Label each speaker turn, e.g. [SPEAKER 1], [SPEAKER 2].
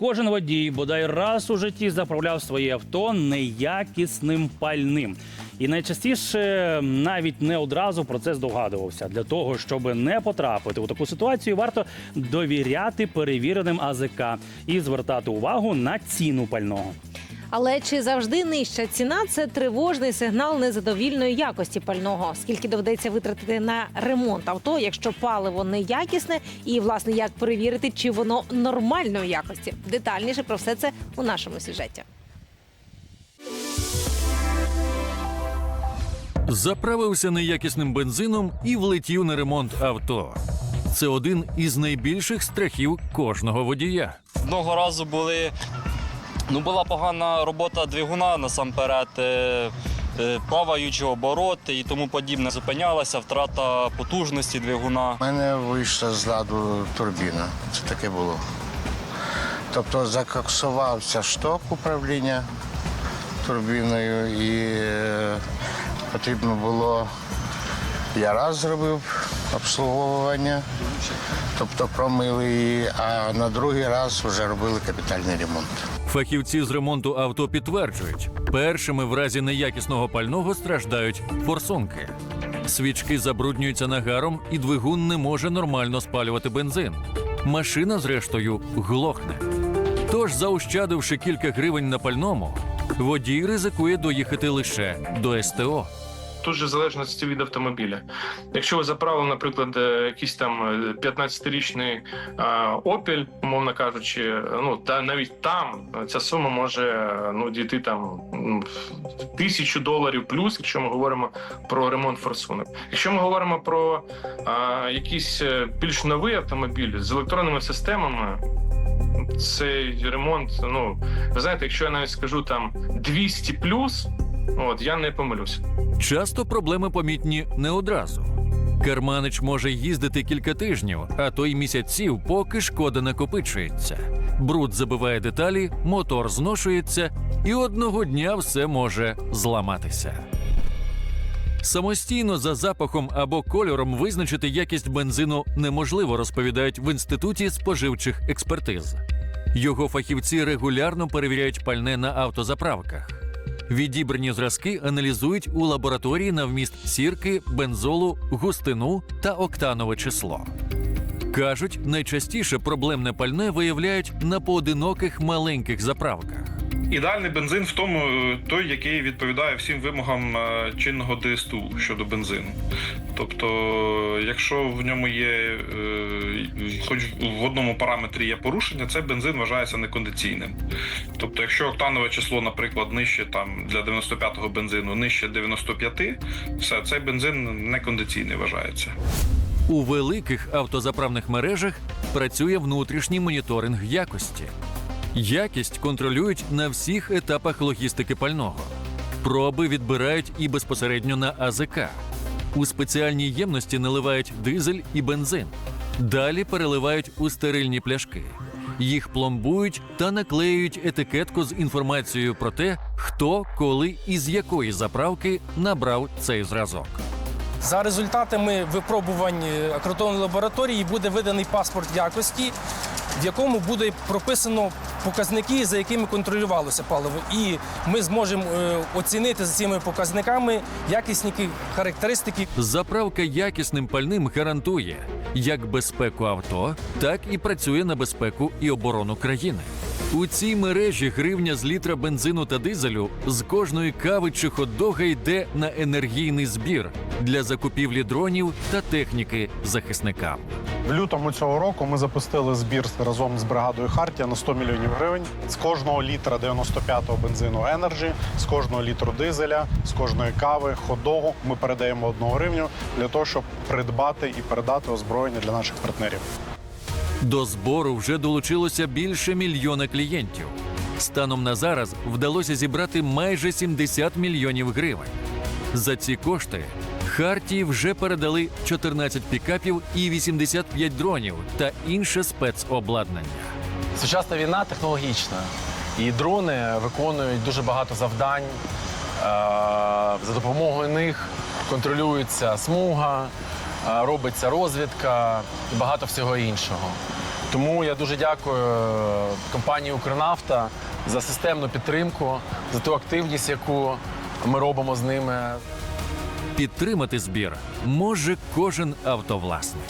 [SPEAKER 1] кожен водій бодай раз у житті заправляв своє авто неякісним пальним. І найчастіше навіть не одразу про це здогадувався. Для того, щоб не потрапити у таку ситуацію, варто довіряти перевіреним АЗК і звертати увагу на ціну пального.
[SPEAKER 2] Але чи завжди нижча ціна це тривожний сигнал незадовільної якості пального? Скільки доведеться витратити на ремонт авто, якщо паливо неякісне, і власне як перевірити, чи воно нормальної якості? Детальніше про все це у нашому сюжеті.
[SPEAKER 3] Заправився неякісним бензином і влетів на ремонт авто. Це один із найбільших страхів кожного водія.
[SPEAKER 4] Одного разу були. Ну, була погана робота двигуна насамперед, е, е, плаваючі обороти і тому подібне. Зупинялася втрата потужності двигуна.
[SPEAKER 5] У мене вийшла з ладу турбіна. Це таке було. Тобто закоксувався шток управління турбіною і е, потрібно було. Я раз зробив обслуговування, тобто промили її, а на другий раз вже робили капітальний ремонт.
[SPEAKER 3] Фахівці з ремонту авто підтверджують, першими в разі неякісного пального страждають форсунки. Свічки забруднюються нагаром, і двигун не може нормально спалювати бензин. Машина, зрештою, глохне. Тож, заощадивши кілька гривень на пальному, водій ризикує доїхати лише до СТО.
[SPEAKER 6] Тут же в залежності від автомобіля. Якщо ви заправили, наприклад, е, якийсь там е, 15-річний Opel, умовно кажучи, ну та навіть там е, ця сума може е, ну дійти там тисячу доларів плюс, якщо ми говоримо про ремонт форсунок. Якщо ми говоримо про а, якийсь е, більш новий автомобіль з електронними системами. Цей ремонт, ну ви знаєте, якщо я навіть скажу там 200 плюс, от я не помилюся.
[SPEAKER 3] Часто проблеми помітні не одразу. Керманич може їздити кілька тижнів, а то й місяців, поки шкода накопичується. Бруд забиває деталі, мотор зношується, і одного дня все може зламатися. Самостійно за запахом або кольором визначити якість бензину неможливо, розповідають в інституті споживчих експертиз. Його фахівці регулярно перевіряють пальне на автозаправках. Відібрані зразки аналізують у лабораторії на вміст сірки, бензолу, густину та октанове число. Кажуть, найчастіше проблемне пальне виявляють на поодиноких маленьких заправках.
[SPEAKER 7] Ідеальний бензин в тому е, той, який відповідає всім вимогам е, чинного ДСТУ щодо бензину. Тобто, якщо в ньому є, е, хоч в одному параметрі є порушення, цей бензин вважається некондиційним. Тобто, якщо октанове число, наприклад, нижче там для 95-го бензину, нижче 95, все, цей бензин некондиційний вважається.
[SPEAKER 3] У великих автозаправних мережах працює внутрішній моніторинг якості. Якість контролюють на всіх етапах логістики пального. Проби відбирають і безпосередньо на АЗК. У спеціальній ємності наливають дизель і бензин. Далі переливають у стерильні пляшки. Їх пломбують та наклеюють етикетку з інформацією про те, хто, коли і з якої заправки набрав цей зразок.
[SPEAKER 8] За результатами випробувань акредитованої лабораторії буде виданий паспорт якості, в якому буде прописано показники, за якими контролювалося паливо. І ми зможемо е, оцінити за цими показниками якісні характеристики
[SPEAKER 3] Заправка якісним пальним гарантує як безпеку авто, так і працює на безпеку і оборону країни. У цій мережі гривня з літра бензину та дизелю з кожної кави чи хот-дога йде на енергійний збір для закупівлі дронів та техніки захисникам.
[SPEAKER 9] В лютому цього року ми запустили збір разом з бригадою Хартія на 100 мільйонів гривень. З кожного літра 95-го бензину Енерджі, з кожного літру дизеля, з кожної кави, ходогу ми передаємо одну гривню для того, щоб придбати і передати озброєння для наших партнерів.
[SPEAKER 3] До збору вже долучилося більше мільйона клієнтів. Станом на зараз вдалося зібрати майже 70 мільйонів гривень. За ці кошти Хартії вже передали 14 пікапів і 85 дронів та інше спецобладнання.
[SPEAKER 10] Сучасна війна технологічна, і дрони виконують дуже багато завдань. Е, За допомогою них контролюється смуга, е, робиться розвідка і багато всього іншого. Тому я дуже дякую е, компанії Укрнафта за системну підтримку, за ту активність, яку ми робимо з ними.
[SPEAKER 3] Підтримати збір може кожен автовласник.